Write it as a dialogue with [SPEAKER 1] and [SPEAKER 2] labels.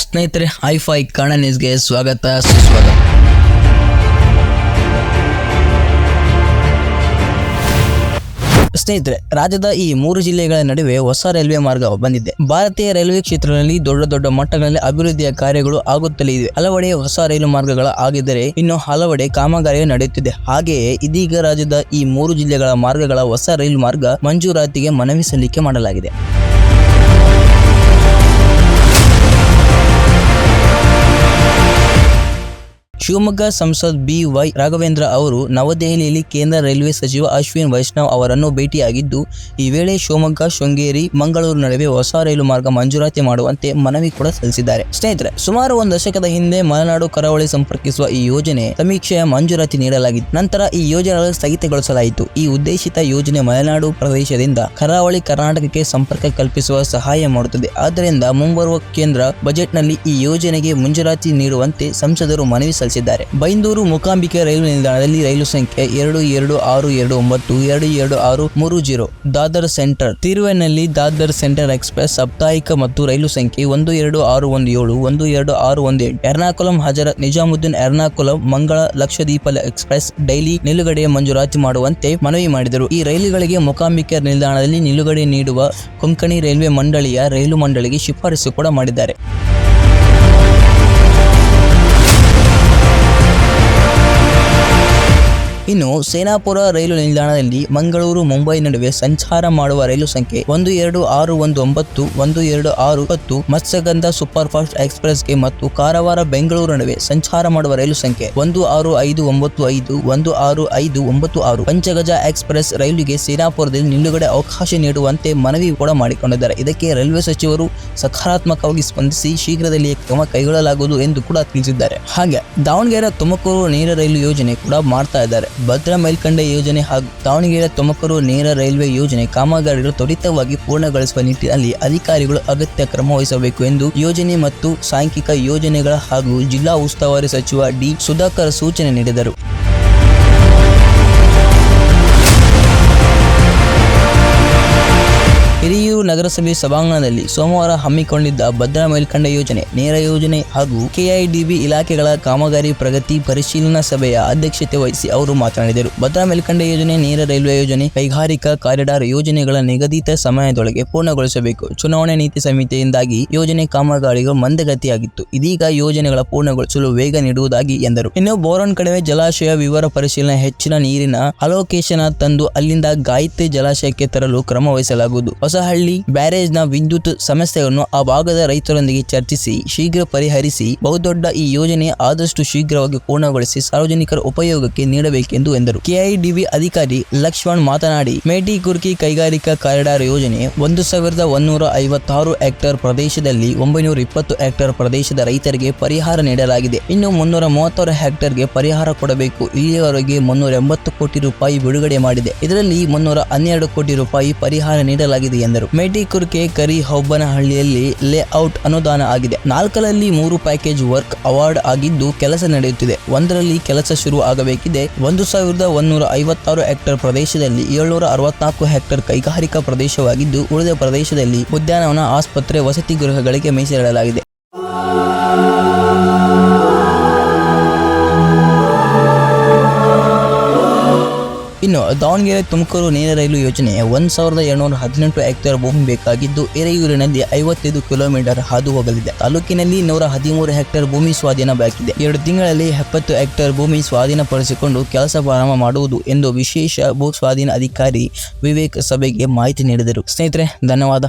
[SPEAKER 1] ಸ್ನೇಹಿತರೆ ಐಫೈ ಕನ್ನಡ ನ್ಯೂಸ್ಗೆ ಸ್ವಾಗತ, ಸುಸ್ವಾಗತ. ಸ್ನೇಹಿತರೆ, ರಾಜ್ಯದ ಈ ಮೂರು ಜಿಲ್ಲೆಗಳ ನಡುವೆ ಹೊಸ ರೈಲ್ವೆ ಮಾರ್ಗ ಬಂದಿದೆ. ಭಾರತೀಯ ರೈಲ್ವೆ ಕ್ಷೇತ್ರದಲ್ಲಿ ದೊಡ್ಡ ದೊಡ್ಡ ಮಟ್ಟಗಳಲ್ಲಿ ಅಭಿವೃದ್ಧಿಯ ಕಾರ್ಯಗಳು ಆಗುತ್ತಲೇ ಇವೆ. ಹಲವೆಡೆ ಹೊಸ ರೈಲು ಮಾರ್ಗಗಳ ಆಗಿದ್ದರೆ ಇನ್ನು ಹಲವೆಡೆ ಕಾಮಗಾರಿ ನಡೆಯುತ್ತಿದೆ. ಹಾಗೆಯೇ ಇದೀಗ ರಾಜ್ಯದ ಈ ಮೂರು ಜಿಲ್ಲೆಗಳ ಮಾರ್ಗಗಳ ಹೊಸ ರೈಲು ಮಾರ್ಗ ಮಂಜೂರಾತಿಗೆ ಮನವಿ ಸಲ್ಲಿಕೆ ಮಾಡಲಾಗಿದೆ. ಶಿವಮೊಗ್ಗ ಸಂಸದ್ ಬಿ ವೈ ರಾಘವೇಂದ್ರ ಅವರು ನವದೆಹಲಿಯಲ್ಲಿ ಕೇಂದ್ರ ರೈಲ್ವೆ ಸಚಿವ ಅಶ್ವಿನ್ ವೈಷ್ಣವ್ ಅವರನ್ನು ಭೇಟಿಯಾಗಿದ್ದು, ಈ ವೇಳೆ ಶಿವಮೊಗ್ಗ, ಶೃಂಗೇರಿ, ಮಂಗಳೂರು ನಡುವೆ ಹೊಸ ರೈಲು ಮಾರ್ಗ ಮಂಜೂರಾತಿ ಮಾಡುವಂತೆ ಮನವಿ ಕೂಡ ಸಲ್ಲಿಸಿದ್ದಾರೆ. ಸ್ನೇಹಿತರೆ, ಸುಮಾರು ಒಂದು ದಶಕದ ಹಿಂದೆ ಮಲೆನಾಡು ಕರಾವಳಿ ಸಂಪರ್ಕಿಸುವ ಈ ಯೋಜನೆ ಸಮೀಕ್ಷೆಯ ಮಂಜೂರಾತಿ ನೀಡಲಾಗಿತ್ತು. ನಂತರ ಈ ಯೋಜನೆ ಸ್ಥಗಿತಗೊಳಿಸಲಾಯಿತು. ಈ ಉದ್ದೇಶಿತ ಯೋಜನೆ ಮಲೆನಾಡು ಪ್ರದೇಶದಿಂದ ಕರಾವಳಿ ಕರ್ನಾಟಕಕ್ಕೆ ಸಂಪರ್ಕ ಕಲ್ಪಿಸುವ ಸಹಾಯ ಮಾಡುತ್ತದೆ. ಆದ್ದರಿಂದ ಮುಂಬರುವ ಕೇಂದ್ರ ಬಜೆಟ್ನಲ್ಲಿ ಈ ಯೋಜನೆಗೆ ಮಂಜೂರಾತಿ ನೀಡುವಂತೆ ಸಂಸದರು ಮನವಿ ಸಲ್ಲಿಸಿದ್ದಾರೆ. ಬೈಂದೂರು ಮೂಕಾಂಬಿಕೆ ರೈಲು ನಿಲ್ದಾಣದಲ್ಲಿ ರೈಲು ಸಂಖ್ಯೆ ಎರಡು ಎರಡು ಆರು ಎರಡು ಒಂಬತ್ತು ಎರಡು ಎರಡು ಆರು ಮೂರು ಜೀರೋ. ದಾದರ್ ಸೆಂಟರ್ ತಿರುವೆನಲ್ಲಿ ದಾದರ್ ಸೆಂಟರ್ ಎಕ್ಸ್ಪ್ರೆಸ್ ಸಾಪ್ತಾಹಿಕ ಮತ್ತು ರೈಲು ಸಂಖ್ಯೆ ಒಂದು ಎರಡು ಆರು ಒಂದು ಏಳು ಒಂದು ಎರಡು ಆರು ಒಂದು ಎಂಟು. ಎರ್ನಾಕುಲಂ, ಹಜರತ್ ನಿಜಾಮುದ್ದೀನ್ ಎರ್ನಾಕುಲಂ, ಮಂಗಳ ಲಕ್ಷದೀಪ ಎಕ್ಸ್ಪ್ರೆಸ್ ಡೈಲಿ ನಿಲುಗಡೆ ಮಂಜೂರಾತಿ ಮಾಡುವಂತೆ ಮನವಿ ಮಾಡಿದರು. ಈ ರೈಲುಗಳಿಗೆ ಮೂಕಾಂಬಿಕೆ ನಿಲ್ದಾಣದಲ್ಲಿ ನಿಲುಗಡೆ ನೀಡುವ ಕೊಂಕಣಿ ರೈಲ್ವೆ ಮಂಡಳಿಯ ರೈಲು ಮಂಡಳಿಗೆ ಶಿಫಾರಸು ಕೂಡ ಮಾಡಿದ್ದಾರೆ. ಇನ್ನು ಸೇನಾಪುರ ರೈಲು ನಿಲ್ದಾಣದಲ್ಲಿ ಮಂಗಳೂರು, ಮುಂಬೈ ನಡುವೆ ಸಂಚಾರ ಮಾಡುವ ರೈಲು ಸಂಖ್ಯೆ ಒಂದು ಎರಡು ಆರು ಒಂದು ಒಂಬತ್ತು, ಒಂದು ಎರಡು ಆರು ಹತ್ತು, ಮತ್ಸ್ಯಗಂಧ ಸೂಪರ್ ಫಾಸ್ಟ್ ಎಕ್ಸ್ಪ್ರೆಸ್ಗೆ ಮತ್ತು ಕಾರವಾರ, ಬೆಂಗಳೂರು ನಡುವೆ ಸಂಚಾರ ಮಾಡುವ ರೈಲು ಸಂಖ್ಯೆ ಒಂದು ಆರು ಐದು ಒಂಬತ್ತು ಐದು, ಒಂದು ಆರು ಐದು ಒಂಬತ್ತು ಆರು. ಪಂಚಗಜ ಎಕ್ಸ್ಪ್ರೆಸ್ ರೈಲಿಗೆ ಸೇನಾಪುರದಲ್ಲಿ ನಿಲುಗಡೆ ಅವಕಾಶ ನೀಡುವಂತೆ ಮನವಿ ಕೂಡ ಮಾಡಿಕೊಂಡಿದ್ದಾರೆ. ಇದಕ್ಕೆ ರೈಲ್ವೆ ಸಚಿವರು ಸಕಾರಾತ್ಮಕವಾಗಿ ಸ್ಪಂದಿಸಿ ಶೀಘ್ರದಲ್ಲಿಯೇ ಕ್ರಮ ಕೈಗೊಳ್ಳಲಾಗುವುದು ಎಂದು ಕೂಡ ತಿಳಿಸಿದ್ದಾರೆ. ಹಾಗೆ ದಾವಣಗೆರೆ ತುಮಕೂರು ನೇರ ರೈಲು ಯೋಜನೆ ಕೂಡ ಮಾಡ್ತಾ ಇದ್ದಾರೆ. ಭದ್ರಾ ಮೇಲ್ಕಂಡೆ ಯೋಜನೆ ಹಾಗೂ ದಾವಣಗೆರೆ ತುಮಕೂರು ನೇರ ರೈಲ್ವೆ ಯೋಜನೆ ಕಾಮಗಾರಿಗಳು ತ್ವರಿತವಾಗಿ ಪೂರ್ಣಗೊಳಿಸುವ ನಿಟ್ಟಿನಲ್ಲಿ ಅಧಿಕಾರಿಗಳು ಅಗತ್ಯ ಕ್ರಮ ವಹಿಸಬೇಕು ಎಂದು ಯೋಜನೆ ಮತ್ತು ಸಾಂಖ್ಯಿಕ ಯೋಜನೆಗಳ ಹಾಗೂ ಜಿಲ್ಲಾ ಉಸ್ತುವಾರಿ ಸಚಿವ ಡಿ ಸುಧಾಕರ್ ಸೂಚನೆ ನೀಡಿದರು. ನಗರಸಭೆ ಸಭಾಂಗಣದಲ್ಲಿ ಸೋಮವಾರ ಹಮ್ಮಿಕೊಂಡಿದ್ದ ಭದ್ರಾ ಮೇಲ್ಕಂಡ ಯೋಜನೆ, ನೇರ ಯೋಜನೆ ಹಾಗೂ ಕೆಐಡಿಬಿ ಇಲಾಖೆಗಳ ಕಾಮಗಾರಿ ಪ್ರಗತಿ ಪರಿಶೀಲನಾ ಸಭೆಯ ಅಧ್ಯಕ್ಷತೆ ವಹಿಸಿ ಅವರು ಮಾತನಾಡಿದರು. ಭದ್ರಾ ಮೇಲ್ಕಂಡ ಯೋಜನೆ, ನೇರ ರೈಲ್ವೆ ಯೋಜನೆ, ಕೈಗಾರಿಕಾ ಕಾರಿಡಾರ್ ಯೋಜನೆಗಳ ನಿಗದಿತ ಸಮಯದೊಳಗೆ ಪೂರ್ಣಗೊಳಿಸಬೇಕು. ಚುನಾವಣೆ ನೀತಿ ಸಮಿತಿಯಿಂದಾಗಿ ಯೋಜನೆ ಕಾಮಗಾರಿಗಳು ಮಂದಗತಿಯಾಗಿತ್ತು. ಇದೀಗ ಯೋಜನೆಗಳ ಪೂರ್ಣಗೊಳಿಸಲು ವೇಗ ನೀಡುವುದಾಗಿ ಎಂದರು. ಇನ್ನು ಬೋರನ್ ಕಡಿಮೆ ಜಲಾಶಯ ವಿವರ ಪರಿಶೀಲನೆ, ಹೆಚ್ಚಿನ ನೀರಿನ ಅಲೋಕೇಶನ ತಂದು ಅಲ್ಲಿಂದ ಗಾಯತ್ರಿ ಜಲಾಶಯಕ್ಕೆ ತರಲು ಕ್ರಮ ವಹಿಸಲಾಗುವುದು. ಹೊಸಹಳ್ಳಿ ಬ್ಯಾರೇಜ್ನ ವಿದ್ಯುತ್ ಸಮಸ್ಯೆಯನ್ನು ಆ ಭಾಗದ ರೈತರೊಂದಿಗೆ ಚರ್ಚಿಸಿ, ಶೀಘ್ರ ಪರಿಹರಿಸಿ, ಬಹುದೊಡ್ಡ ಈ ಯೋಜನೆ ಆದಷ್ಟು ಶೀಘ್ರವಾಗಿ ಪೂರ್ಣಗೊಳಿಸಿ ಸಾರ್ವಜನಿಕರ ಉಪಯೋಗಕ್ಕೆ ನೀಡಬೇಕೆಂದು ಎಂದರು. ಕೆಐಡಿಬಿ ಅಧಿಕಾರಿ ಲಕ್ಷ್ಮಣ್ ಮಾತನಾಡಿ, ಮೇಟಿ ಕುರ್ಕಿ ಕೈಗಾರಿಕಾ ಕಾರಿಡಾರ್ ಯೋಜನೆ ಒಂದು ಸಾವಿರದ ಒಂದೂರ ಐವತ್ತಾರು ಹೆಕ್ಟೇರ್ ಪ್ರದೇಶದಲ್ಲಿ ಒಂಬೈನೂರ ಇಪ್ಪತ್ತು ಹೆಕ್ಟೇರ್ ಪ್ರದೇಶದ ರೈತರಿಗೆ ಪರಿಹಾರ ನೀಡಲಾಗಿದೆ. ಇನ್ನು ಮುನ್ನೂರ ಮೂವತ್ತಾರು ಹೆಕ್ಟೇರ್ಗೆ ಪರಿಹಾರ ಕೊಡಬೇಕು. ಇಲ್ಲಿಯವರೆಗೆ ಮುನ್ನೂರ ಎಂಬತ್ತು ಕೋಟಿ ರೂಪಾಯಿ ಬಿಡುಗಡೆ ಮಾಡಿದೆ. ಇದರಲ್ಲಿ ಮುನ್ನೂರ ಹನ್ನೆರಡು ಕೋಟಿ ರೂಪಾಯಿ ಪರಿಹಾರ ನೀಡಲಾಗಿದೆ ಎಂದರು. ಮೇಟಿಕುರ್ಕೆ ಕರಿ ಹೌಬನಹಳ್ಳಿಯಲ್ಲಿ ಲೇಔಟ್ ಅನುದಾನ ಆಗಿದೆ. ನಾಲ್ಕರಲ್ಲಿ ಮೂರು ಪ್ಯಾಕೇಜ್ ವರ್ಕ್ ಅವಾರ್ಡ್ ಆಗಿದ್ದು ಕೆಲಸ ನಡೆಯುತ್ತಿದೆ. ಒಂದರಲ್ಲಿ ಕೆಲಸ ಶುರು ಆಗಬೇಕಿದೆ. ಒಂದು ಸಾವಿರದ ಒಂದೂರ ಐವತ್ತಾರು ಹೆಕ್ಟರ್ ಪ್ರದೇಶದಲ್ಲಿ ಏಳ್ನೂರ ಅರವತ್ನಾಲ್ಕು ಹೆಕ್ಟರ್ ಕೈಗಾರಿಕಾ ಪ್ರದೇಶವಾಗಿದ್ದು, ಉಳಿದ ಪ್ರದೇಶದಲ್ಲಿ ಉದ್ಯಾನವನ ಆಸ್ಪತ್ರೆ ವಸತಿ ಗೃಹಗಳಿಗೆ ಮೀಸಲಿಡಲಾಗಿದೆ. ಇನ್ನು ದಾವಣಗೆರೆ ತುಮಕೂರು ನೇರ ರೈಲು ಯೋಜನೆ ಒಂದು ಸಾವಿರದ ಏಳ್ನೂರ ಹದಿನೆಂಟು ಹೆಕ್ಟೇರ್ ಭೂಮಿ ಬೇಕಾಗಿದ್ದು ಎರೆಯೂರಿನಲ್ಲಿ ಐವತ್ತೈದು ಕಿಲೋಮೀಟರ್ ಹಾದು ಹೋಗಲಿದೆ. ತಾಲೂಕಿನಲ್ಲಿ ನೂರ ಹದಿಮೂರು ಹೆಕ್ಟೇರ್ ಭೂಮಿ ಸ್ವಾಧೀನ ಬಾಕಿದೆ. ಎರಡು ತಿಂಗಳಲ್ಲಿ ಎಪ್ಪತ್ತು ಹೆಕ್ಟೇರ್ ಭೂಮಿ ಸ್ವಾಧೀನಪಡಿಸಿಕೊಂಡು ಕೆಲಸ ಪ್ರಾರಂಭ ಮಾಡುವುದು ಎಂದು ವಿಶೇಷ ಭೂ ಸ್ವಾಧೀನ ಅಧಿಕಾರಿ ವಿವೇಕ್ ಸಭೆಗೆ ಮಾಹಿತಿ ನೀಡಿದರು. ಸ್ನೇಹಿತರೆ, ಧನ್ಯವಾದ.